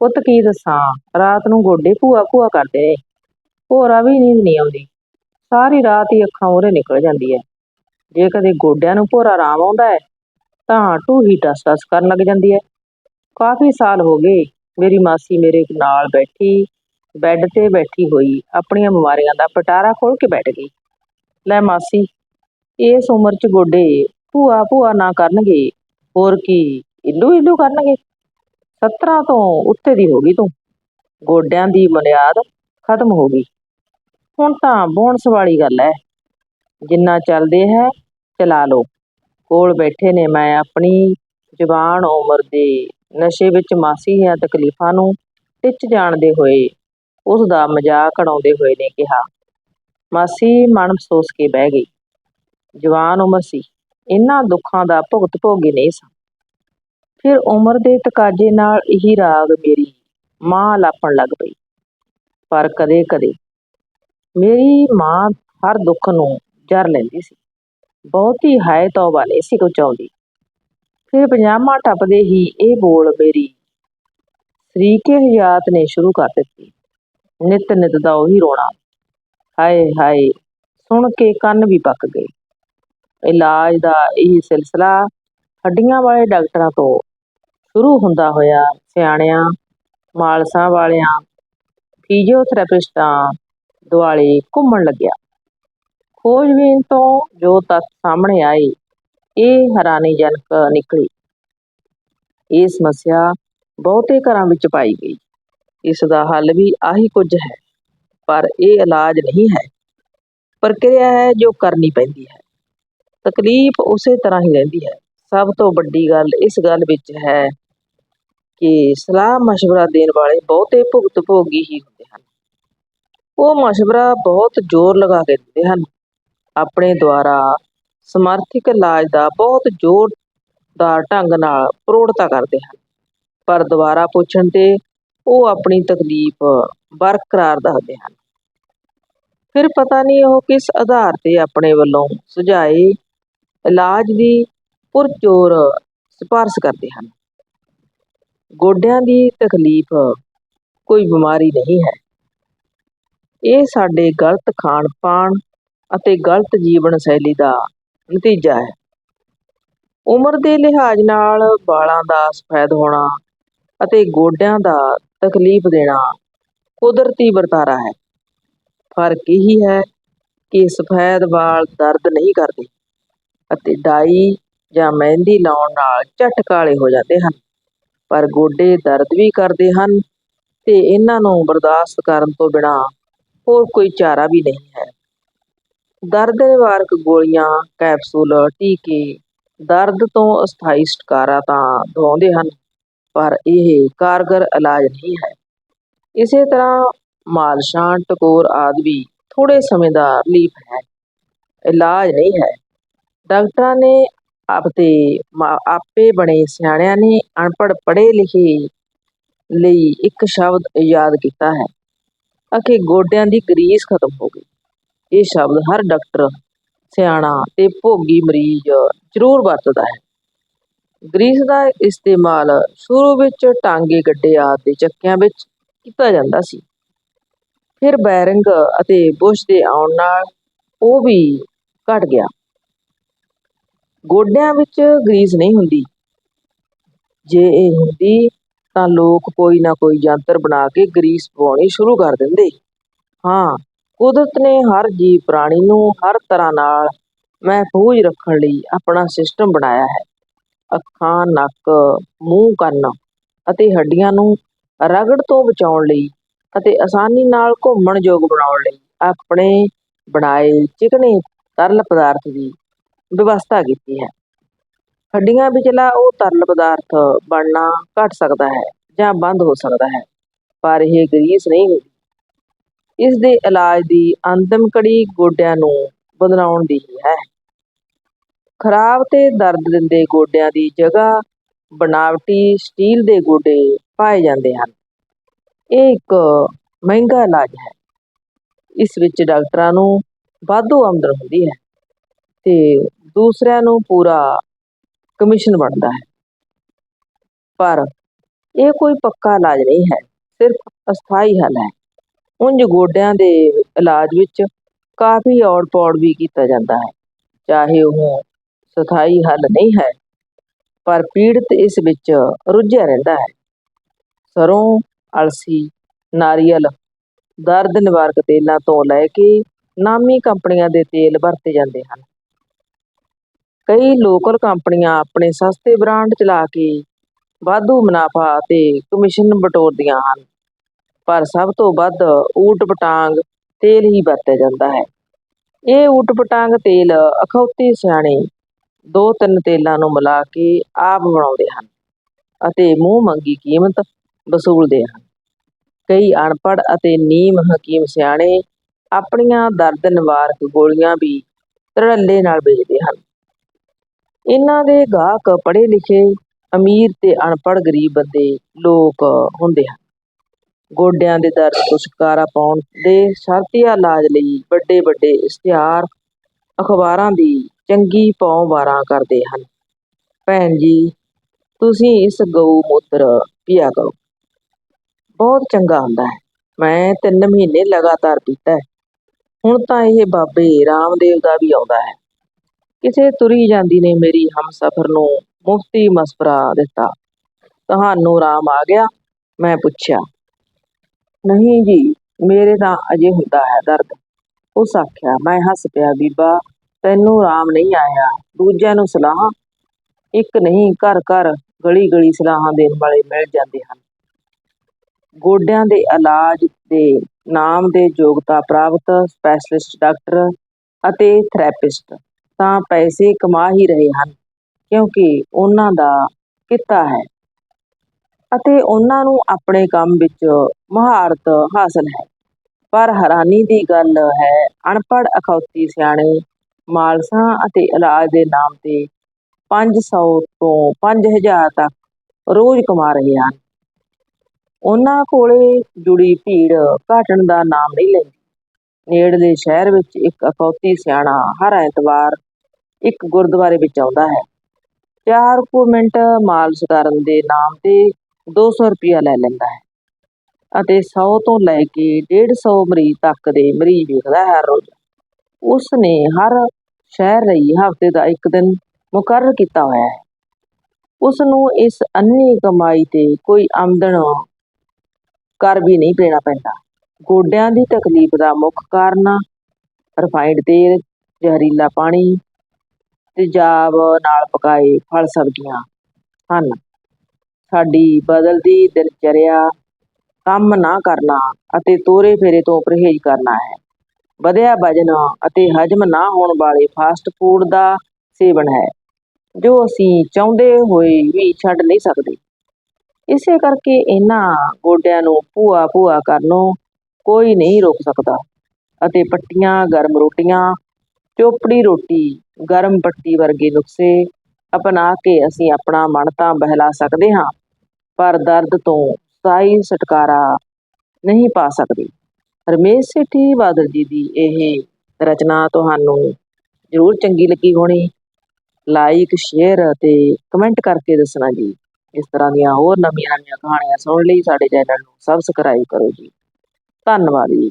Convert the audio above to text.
ਪੁੱਤ ਕੀ ਦੱਸਾਂ? ਰਾਤ ਨੂੰ ਗੋਡੇ ਭੂਆ ਭੂਆ ਕਰਦੇ ਨੇ। ਭੋਰਾ ਵੀ ਨੀਂਦ ਨਹੀਂ ਆਉਂਦੀ। ਸਾਰੀ ਰਾਤ ਹੀ ਅੱਖਾਂ ਉਰੇ ਨਿਕਲ ਜਾਂਦੀ ਹੈ ਜੇ ਕਦੇ ਗੋਡਿਆਂ ਨੂੰ ਭੋਰਾ ਆਰਾਮ ਆਉਂਦਾ ਹੈ, ਤਾਂ ਢੂਹੀ ਟਸ ਟਸ ਕਰਨ ਲੱਗ ਜਾਂਦੀ ਹੈ। ਕਾਫੀ ਸਾਲ ਹੋ ਗਏ, ਮੇਰੀ ਮਾਸੀ ਮੇਰੇ ਨਾਲ ਬੈਠੀ, ਬੈੱਡ ਤੇ ਬੈਠੀ ਹੋਈ, ਆਪਣੀਆਂ ਬਿਮਾਰੀਆਂ ਦਾ ਪਟਾਰਾ ਖੋਲ ਕੇ ਬੈਠ ਗਈ। ਲੈ ਮਾਸੀ, ਇਸ ਉਮਰ 'ਚ ਗੋਡੇ ਭੂਆ ਭੂਆ ਨਾ ਕਰਨਗੇ, ਹੋਰ ਕੀ, ਇੱਲੂ ਇੱਲੂ ਕਰਨਗੇ। ਸੱਤਰਾਂ ਤੋਂ ਉੱਤੇ ਦੀ ਹੋ ਗਈ ਤੂੰ। ਗੋਡਿਆਂ ਦੀ ਬੁਨਿਆਦ ਖਤਮ ਹੋ ਗਈ। ਹੁਣ ਤਾਂ ਬੋਨਸ ਵਾਲੀ ਗੱਲ ਹੈ ਜਿੰਨਾ ਚੱਲਦੇ ਹੈ, ਚਲਾ ਲਓ। ਕੋਲ ਬੈਠੇ ਨੇ ਮੈਂ ਆਪਣੀ ਜਵਾਨ ਉਮਰ ਦੇ ਨਸ਼ੇ ਵਿੱਚ ਮਾਸੀ ਦੀਆਂ ਤਕਲੀਫਾਂ ਨੂੰ ਟਿੱਚ ਜਾਣਦੇ ਹੋਏ, ਉਸ ਦਾ ਮਜ਼ਾਕ ਉਡਾਉਂਦੇ ਹੋਏ ਨੇ ਕਿਹਾ। ਮਾਸੀ ਮਨ ਅਫਸੋਸ ਕੇ ਬਹਿ ਗਈ। ਜਵਾਨ ਉਮਰ ਸੀ। ਇਹਨਾਂ ਦੁੱਖਾਂ ਦਾ ਭੁਗਤ ਭੋਗੀ ਨਹੀਂ ਸਾਂ। ਫਿਰ ਉਮਰ ਦੇ ਤਕਾਜ਼ੇ ਨਾਲ ਇਹੀ ਰਾਗ ਮੇਰੀ ਮਾਂ ਲਾਪਣ ਲੱਗ ਪਈ। ਪਰ ਕਦੇ ਕਦੇ ਮੇਰੀ ਮਾਂ ਹਰ ਦੁੱਖ ਨੂੰ ਜਰ ਲੈਂਦੀ ਸੀ। ਬਹੁਤੀ ਹਾਏ ਤੌਬਾ ਨਹੀਂ ਸੀ ਕੁਝ ਫਿਰ ਪਜਾਮਾ ਟੱਪਦੇ ਹੀ ਇਹ ਬੋਲ ਮੇਰੀ ਸਰੀਕੇ ਹਯਾਤ ਨੇ ਸ਼ੁਰੂ ਕਰ ਦਿੱਤੀ। ਨਿਤ ਨਿਤ ਦਾ ਉਹੀ ਰੋਣਾ। ਹਾਏ ਹਾਏ, ਸੁਣ ਕੇ ਕੰਨ ਵੀ ਪੱਕ ਗਏ। ਇਲਾਜ ਦਾ ਇਹ ਸਿਲਸਿਲਾ ਹੱਡੀਆਂ ਵਾਲੇ ਡਾਕਟਰਾਂ ਤੋਂ ਸ਼ੁਰੂ ਹੁੰਦਾ ਹੋਇਆ। ਸਿਆਣਿਆਂ, ਮਾਲਸਾਂ ਵਾਲਿਆਂ ਫਿਜ਼ੀਓਥੈਰੇਪਿਸਟਾਂ ਦੁਆਲੇ ਘੁੰਮਣ ਲੱਗਿਆ। ਖੋਜਬੀਨ ਤੋਂ ਜੋ ਤੱਥ ਸਾਹਮਣੇ ਆਏ, ਇਹ ਹੈਰਾਨੀਜਨਕ ਨਿਕਲੀ। ਇਹ ਸਮੱਸਿਆ ਬਹੁਤੇ ਘਰਾਂ ਵਿੱਚ ਪਾਈ ਗਈ। ਇਸ ਦਾ ਹੱਲ ਵੀ ਆਹੀ ਕੁਝ ਹੈ, ਪਰ ਇਹ ਇਲਾਜ ਨਹੀਂ ਹੈ। ਪ੍ਰਕਿਰਿਆ ਹੈ ਜੋ ਕਰਨੀ ਪੈਂਦੀ ਹੈ। ਤਕਲੀਫ ਉਸੇ ਤਰ੍ਹਾਂ ਹੀ ਰਹਿੰਦੀ ਹੈ। ਸਭ ਤੋਂ ਵੱਡੀ ਗੱਲ ਇਸ ਗੱਲ ਵਿੱਚ ਹੈ ਕਿ ਸਲਾਹ مشورہ ਦੇਣ ਵਾਲੇ ਬਹੁਤੇ ਭੁਗਤ ਭੋਗੀ ਹੀ ਹੁੰਦੇ ਹਨ ਉਹ مشورہ ਬਹੁਤ ਜ਼ੋਰ ਲਗਾ ਕੇ ਦਿੰਦੇ ਹਨ ਆਪਣੇ ਦੁਆਰਾ ਸਮਰਥਿਕ ਇਲਾਜ ਦਾ ਬਹੁਤ ਜ਼ੋਰਦਾਰ ਢੰਗ ਨਾਲ ਪ੍ਰੋੜਤਾ ਕਰਦੇ ਹਨ ਪਰ ਦੁਬਾਰਾ ਪੁੱਛਣ ਤੇ ਉਹ ਆਪਣੀ ਤਕਲੀਫ ਬਰਕਰਾਰ ਦੱਸਦੇ ਹਨ ਫਿਰ ਪਤਾ ਨਹੀਂ ਉਹ ਕਿਸ ਆਧਾਰ ਤੇ ਆਪਣੇ ਵੱਲੋਂ ਸੁਝਾਏ ਇਲਾਜ ਦੀ ਪੁਰਜੋਰ ਸਿਫਾਰਸ਼ ਕਰਦੇ ਹਨ ਗੋਡਿਆਂ ਦੀ ਤਕਲੀਫ ਕੋਈ ਬਿਮਾਰੀ ਨਹੀਂ ਹੈ। ਇਹ ਸਾਡੇ ਗਲਤ ਖਾਣ ਪਾਣ ਅਤੇ ਗਲਤ ਜੀਵਨ ਸ਼ੈਲੀ ਦਾ ਨਤੀਜਾ ਹੈ। ਉਮਰ ਦੇ ਲਿਹਾਜ਼ ਨਾਲ ਵਾਲਾਂ ਦਾ ਸਫੈਦ ਹੋਣਾ ਅਤੇ ਗੋਡਿਆਂ ਦਾ ਤਕਲੀਫ ਦੇਣਾ ਕੁਦਰਤੀ ਵਰਤਾਰਾ ਹੈ। ਫ਼ਰਕ ਇਹੀ ਹੈ ਕਿ ਸਫੈਦ ਵਾਲ ਦਰਦ ਨਹੀਂ ਕਰਦੇ ਅਤੇ ਡਾਈ ਜਾਂ ਮਹਿੰਦੀ ਲਾਉਣ ਨਾਲ ਝਟ ਕਾਲੇ ਹੋ ਜਾਂਦੇ ਹਨ। ਪਰ ਗੋਡੇ ਦਰਦ ਵੀ ਕਰਦੇ ਹਨ ਤੇ ਇਹਨਾਂ ਨੂੰ ਬਰਦਾਸ਼ਤ ਕਰਨ ਤੋਂ ਬਿਨਾਂ ਹੋਰ ਕੋਈ ਚਾਰਾ ਵੀ ਨਹੀਂ ਹੈ। ਦਰਦ ਨਿਵਾਰਕ ਗੋਲੀਆਂ, ਕੈਪਸੂਲ, ਟੀਕੇ, ਦਰਦ ਤੋਂ ਅਸਥਾਈ ਛੁਟਕਾਰਾ ਤਾਂ ਦਵਾਉਂਦੇ ਹਨ, ਪਰ ਇਹ ਕਾਰਗਰ ਇਲਾਜ ਨਹੀਂ ਹੈ। ਇਸੇ ਤਰ੍ਹਾਂ ਮਾਲਸ਼ਾਂ ਟਕੋਰ ਆਦਿ ਵੀ ਥੋੜੇ ਸਮੇਂ ਦਾ ਰਿਲੀਫ ਹੈ। ਇਲਾਜ ਨਹੀਂ ਹੈ। ਡਾਕਟਰਾਂ ਨੇ ਆਪਤੇ ਆਪੇ ਬਣੇ ਸਿਆਣਿਆਂ ਨੇ ਅਨਪੜ ਪੜ੍ਹੇ ਲਿਖੇ ਲਈ ਇੱਕ ਸ਼ਬਦ ਯਾਦ ਕੀਤਾ ਹੈ। ਅਖੇ ਗੋਡਿਆਂ ਦੀ ਗਰੀਸ ਖਤਮ ਹੋ ਗਈ। ਇਹ ਸ਼ਬਦ ਹਰ ਡਾਕਟਰ, ਸਿਆਣਾ ਤੇ ਭੋਗੀ ਮਰੀਜ਼ ਜ਼ਰੂਰ ਵਰਤਦਾ ਹੈ। ਗਰੀਸ ਦਾ ਇਸਤੇਮਾਲ ਸ਼ੁਰੂ ਵਿੱਚ ਟਾਂਗੇ ਗੱਡੇ ਆਦਿ ਦੇ ਚੱਕਿਆਂ ਵਿੱਚ ਕੀਤਾ ਜਾਂਦਾ ਸੀ। ਫਿਰ ਬੈਰਿੰਗ ਅਤੇ ਬੁਸ਼ ਦੇ ਆਉਣ ਨਾਲ ਉਹ ਵੀ ਘਟ ਗਿਆ। ਗੋਡਿਆਂ ਵਿੱਚ ਗਰੀਸ ਨਹੀਂ ਹੁੰਦੀ। ਜੇ ਇਹ ਹੁੰਦੀ ਤਾਂ ਲੋਕ ਕੋਈ ਨਾ ਕੋਈ ਯੰਤਰ ਬਣਾ ਕੇ ਗਰੀਸ ਪਵਾਉਣੀ ਸ਼ੁਰੂ ਕਰ ਦਿੰਦੇ। ਹਾਂ, ਕੁਦਰਤ ਨੇ ਹਰ ਜੀਵ ਪ੍ਰਾਣੀ ਨੂੰ ਹਰ ਤਰ੍ਹਾਂ ਨਾਲ ਮਹਿਫੂਜ਼ ਰੱਖਣ ਲਈ ਆਪਣਾ ਸਿਸਟਮ ਬਣਾਇਆ ਹੈ। ਅੱਖਾਂ, ਨੱਕ, ਮੂੰਹ, ਕੰਨ ਅਤੇ ਹੱਡੀਆਂ ਨੂੰ ਰਗੜ ਤੋਂ ਬਚਾਉਣ ਲਈ ਅਤੇ ਆਸਾਨੀ ਨਾਲ ਘੁੰਮਣ ਯੋਗ ਬਣਾਉਣ ਲਈ ਆਪਣੇ ਬਣਾਏ ਚਿਕਨੇ ਤਰਲ ਪਦਾਰਥ ਦੀ ਵਿਵਸਥਾ ਕੀਤੀ ਹੈ। ਹੱਡੀਆਂ ਵਿਚਲਾ ਉਹ ਤਰਲ ਪਦਾਰਥ ਬਣਨਾ ਘਟ ਸਕਦਾ ਹੈ ਜਾਂ ਬੰਦ ਹੋ ਸਕਦਾ ਹੈ, ਪਰ ਇਹ ਗਰੀਸ ਨਹੀਂ ਹੁੰਦੀ। ਇਸ ਦੇ ਇਲਾਜ ਦੀ ਅੰਤਿਮ ਕੜੀ ਗੋਡਿਆਂ ਨੂੰ ਬਦਲਾਉਣ ਦੀ ਹੀ ਹੈ। ਖਰਾਬ ਤੇ ਦਰਦ ਦਿੰਦੇ ਗੋਡਿਆਂ ਦੀ ਜਗ੍ਹਾ ਬਣਾਵਟੀ ਸਟੀਲ ਦੇ ਗੋਡੇ ਪਾਏ ਜਾਂਦੇ ਹਨ। ਇਹ ਇੱਕ ਮਹਿੰਗਾ ਇਲਾਜ ਹੈ। ਇਸ ਵਿੱਚ ਡਾਕਟਰਾਂ ਨੂੰ ਵਾਧੂ ਆਮਦਨ ਹੁੰਦੀ ਹੈ ਤੇ ਦੂਸਰਿਆਂ ਨੂੰ ਪੂਰਾ ਕਮਿਸ਼ਨ ਬਣਦਾ ਹੈ। ਪਰ ਇਹ ਕੋਈ ਪੱਕਾ ਇਲਾਜ ਨਹੀਂ ਹੈ, ਸਿਰਫ ਅਸਥਾਈ ਹੱਲ ਹੈ। ਉਂਝ ਗੋਡਿਆਂ ਦੇ ਇਲਾਜ ਵਿੱਚ ਕਾਫੀ ਔੜ ਪੌੜ ਵੀ ਕੀਤਾ ਜਾਂਦਾ ਹੈ, ਚਾਹੇ ਉਹ ਸਥਾਈ ਹੱਲ ਨਹੀਂ ਹੈ, ਪਰ ਪੀੜਤ ਇਸ ਵਿੱਚ ਰੁੱਝਿਆ ਰਹਿੰਦਾ ਹੈ। ਸਰੋਂ, ਅਲਸੀ, ਨਾਰੀਅਲ, ਦਰਦ ਨਿਵਾਰਕ ਤੇਲਾਂ ਤੋਂ ਲੈ ਕੇ ਨਾਮੀ ਕੰਪਨੀਆਂ ਦੇ ਤੇਲ ਵਰਤੇ ਜਾਂਦੇ ਹਨ। ਕਈ ਲੋਕਲ ਕੰਪਨੀਆਂ ਆਪਣੇ ਸਸਤੇ ਬ੍ਰਾਂਡ ਚਲਾ ਕੇ ਵਾਧੂ ਮੁਨਾਫਾ ਅਤੇ ਕਮਿਸ਼ਨ ਬਟੋਰਦੀਆਂ ਹਨ। ਪਰ ਸਭ ਤੋਂ ਵੱਧ ਊਟ ਪਟਾਂਗ ਤੇਲ ਹੀ ਵਰਤਿਆ ਜਾਂਦਾ ਹੈ। ਇਹ ਊਟ ਪਟਾਂਗ ਤੇਲ ਅਖੌਤੀ ਸਿਆਣੇ ਦੋ ਤਿੰਨ ਤੇਲਾਂ ਨੂੰ ਮਿਲਾ ਕੇ ਆਪ ਬਣਾਉਂਦੇ ਹਨ ਅਤੇ ਮੂੰਹ ਮੰਗੀ ਕੀਮਤ ਵਸੂਲਦੇ ਹਨ। ਕਈ ਅਨਪੜ੍ਹ ਅਤੇ ਨੀਮ ਹਕੀਮ ਸਿਆਣੇ ਆਪਣੀਆਂ ਦਰਦ ਨਿਵਾਰਕ ਗੋਲੀਆਂ ਵੀ ਧੜੱਲੇ ਨਾਲ ਵੇਚਦੇ ਹਨ। ਇਹਨਾਂ ਦੇ ਗਾਹਕ ਪੜ੍ਹੇ ਲਿਖੇ ਅਮੀਰ ਤੇ ਅਨਪੜ੍ਹ ਗਰੀਬ ਬੰਦੇ ਲੋਕ ਹੁੰਦੇ ਹਨ। ਗੋਡਿਆਂ ਦੇ ਦਰਦ ਤੋਂ ਛੁਟਕਾਰਾ ਪਾਉਣ ਦੇ ਸ਼ਰਤੀਆ ਇਲਾਜ ਲਈ ਵੱਡੇ ਵੱਡੇ ਇਸ਼ਤਿਹਾਰ ਅਖਬਾਰਾਂ ਦੀ ਚੰਗੀ ਪੌਂ ਵਾਰਾਂ ਕਰਦੇ ਹਨ। ਭੈਣ ਜੀ, ਤੁਸੀਂ ਇਸ ਗਊ ਮੂਤਰ ਪੀਆ ਕਰੋ। ਬਹੁਤ ਚੰਗਾ ਹੁੰਦਾ ਹੈ। ਮੈਂ ਤਿੰਨ ਮਹੀਨੇ ਲਗਾਤਾਰ ਪੀਤਾ ਹੈ। ਹੁਣ ਤਾਂ ਇਹ ਬਾਬੇ ਰਾਮਦੇਵ ਦਾ ਵੀ ਆਉਂਦਾ ਹੈ। ਕਿਸੇ ਤੁਰੀ ਜਾਂਦੀ ਨੇ ਮੇਰੀ ਹਮਸਫਰ ਨੂੰ ਮੁਫਤੀ ਮਸਪਰਾ ਦਿੱਤਾ। ਤੁਹਾਨੂੰ ਆਰਾਮ ਆ ਗਿਆ? ਮੈਂ ਪੁੱਛਿਆ। ਨਹੀਂ ਜੀ, ਮੇਰੇ ਤਾਂ ਅਜੇ ਹੁੰਦਾ ਹੈ ਦਰਦ। ਉਸ ਆਖਿਆ, ਮੈਂ ਹੱਸ ਪਿਆ, ਬੀਬਾ, ਤੈਨੂੰ ਆਰਾਮ ਨਹੀਂ ਆਇਆ। ਦੂਜਿਆਂ ਨੂੰ ਸਲਾਹ? ਇੱਕ ਨਹੀਂ, ਘਰ ਘਰ ਗਲੀ ਗਲੀ ਸਲਾਹਾਂ ਦੇਣ ਵਾਲੇ ਮਿਲ ਜਾਂਦੇ ਹਨ। ਗੋਡਿਆਂ ਦੇ ਇਲਾਜ ਦੇ ਨਾਮ ਦੇ ਯੋਗਤਾ ਪ੍ਰਾਪਤ ਸਪੈਸ਼ਲਿਸਟ ਡਾਕਟਰ ਅਤੇ ਥੈਰੇਪਿਸਟ। ਤਾਂ ਪੈਸੇ ਕਮਾ ਹੀ ਰਹੇ ਹਨ, ਕਿਉਂਕਿ ਉਹਨਾਂ ਦਾ ਕਿੱਤਾ ਹੈ। ਅਤੇ ਉਹਨਾਂ ਨੂੰ ਆਪਣੇ ਕੰਮ ਵਿੱਚ ਮਹਾਰਤ ਹਾਸਲ ਹੈ। ਪਰ ਹੈਰਾਨੀ ਦੀ ਗੱਲ ਹੈ, ਅਨਪੜ੍ਹ, ਅਖੌਤੀ ਸਿਆਣੇ ਮਾਲਸਾਂ ਅਤੇ ਇਲਾਜ ਦੇ ਨਾਮ ਤੇ 500 ਤੋਂ 5000 ਤੱਕ ਰੋਜ਼ ਕਮਾ ਰਹੇ ਹਨ। ਉਹਨਾਂ ਕੋਲੇ ਜੁੜੀ ਭੀੜ ਘਟਣ ਦਾ ਨਾਮ ਨਹੀਂ ਲੈਂਦੀ। ਨੇੜਲੇ ਸ਼ਹਿਰ ਵਿੱਚ ਇੱਕ ਅਖੌਤੀ ਸਿਆਣਾ ਹਰ ਐਤਵਾਰ ਇੱਕ ਗੁਰਦੁਆਰੇ ਵਿੱਚ ਆਉਂਦਾ ਹੈ। ਚਾਰ ਕੁ ਮਿੰਟ ਮਾਲਸ਼ ਕਰਨ ਦੇ ਨਾਮ ਤੇ 200 ਰੁਪਇਆ ਲੈ ਲੈਂਦਾ ਹੈ ਅਤੇ 100 ਤੋਂ ਲੈ ਕੇ 150 ਮਰੀਜ਼ ਤੱਕ ਦੇ ਮਰੀਜ਼ ਵੇਖਦਾ ਹੈ ਰੋਜ਼। ਉਸ ਨੇ ਹਰ ਸ਼ਹਿਰ ਲਈ ਹਫ਼ਤੇ ਦਾ ਇੱਕ ਦਿਨ ਮੁਕਰਰ ਕੀਤਾ ਹੋਇਆ ਹੈ। ਉਸ ਨੂੰ ਇਸ ਅੰਨੀ ਕਮਾਈ ਤੇ ਕੋਈ ਆਮਦਨ ਕਰ ਵੀ ਨਹੀਂ ਪੈਣਾ ਪੈਂਦਾ। ਗੋਡਿਆਂ ਦੀ ਤਕਲੀਫ ਦਾ ਮੁੱਖ ਕਾਰਨ ਰਿਫਾਈਂਡ ਤੇਲ, ਜ਼ਹਿਰੀਲਾ ਪਾਣੀ ਤੇਜ਼ਾਬ ਨਾਲ ਪਕਾਏ ਫਲ ਸਬਜ਼ੀਆਂ ਹਨ। ਸਾਡੀ ਬਦਲਦੀ ਦਿਨਚਰਿਆ ਕੰਮ ਨਾ ਕਰਨਾ ਅਤੇ ਤੋਰੇ ਫੇਰੇ ਤੋਂ ਪਰਹੇਜ਼ ਕਰਨਾ ਹੈ। ਵਧਿਆ ਵਜਨ ਅਤੇ ਹਜਮ ਨਾ ਹੋਣ ਵਾਲੇ ਫਾਸਟ ਫੂਡ ਦਾ ਸੇਵਨ ਹੈ, ਜੋ ਅਸੀਂ ਚਾਹੁੰਦੇ ਹੋਏ ਵੀ ਛੱਡ ਨਹੀਂ ਸਕਦੇ। ਇਸੇ ਕਰਕੇ ਇਹਨਾਂ ਗੋਡਿਆਂ ਨੂੰ ਭੂਆ ਭੂਆ ਕਰਨੋਂ ਕੋਈ ਨਹੀਂ ਰੋਕ ਸਕਦਾ ਅਤੇ ਪੱਟੀਆਂ, ਗਰਮ ਰੋਟੀਆਂ ਚੋਪੜੀ ਰੋਟੀ ਗਰਮ ਪੱਟੀ ਵਰਗੇ ਨੁਸਖੇ ਅਪਣਾ ਕੇ ਅਸੀਂ ਆਪਣਾ ਮਨ ਤਾਂ ਬਹਿਲਾ ਸਕਦੇ ਹਾਂ, ਪਰ ਦਰਦ ਤੋਂ ਸਾਈ ਛੁਟਕਾਰਾ ਨਹੀਂ ਪਾ ਸਕਦੇ। ਰਮੇਸ਼ ਸੇਠੀ ਬਾਦਲ ਜੀ ਦੀ ਇਹ ਰਚਨਾ ਤੁਹਾਨੂੰ ਜ਼ਰੂਰ ਚੰਗੀ ਲੱਗੀ ਹੋਣੀ। ਲਾਈਕ, ਸ਼ੇਅਰ ਅਤੇ ਕਮੈਂਟ ਕਰਕੇ ਦੱਸਣਾ ਜੀ। ਇਸ ਤਰ੍ਹਾਂ ਦੀਆਂ ਹੋਰ ਨਵੀਆਂ ਨਵੀਆਂ ਕਹਾਣੀਆਂ ਸੁਣਨ ਲਈ ਸਾਡੇ ਚੈਨਲ ਨੂੰ ਸਬਸਕ੍ਰਾਈਬ ਕਰੋ ਜੀ। ਧੰਨਵਾਦ ਜੀ।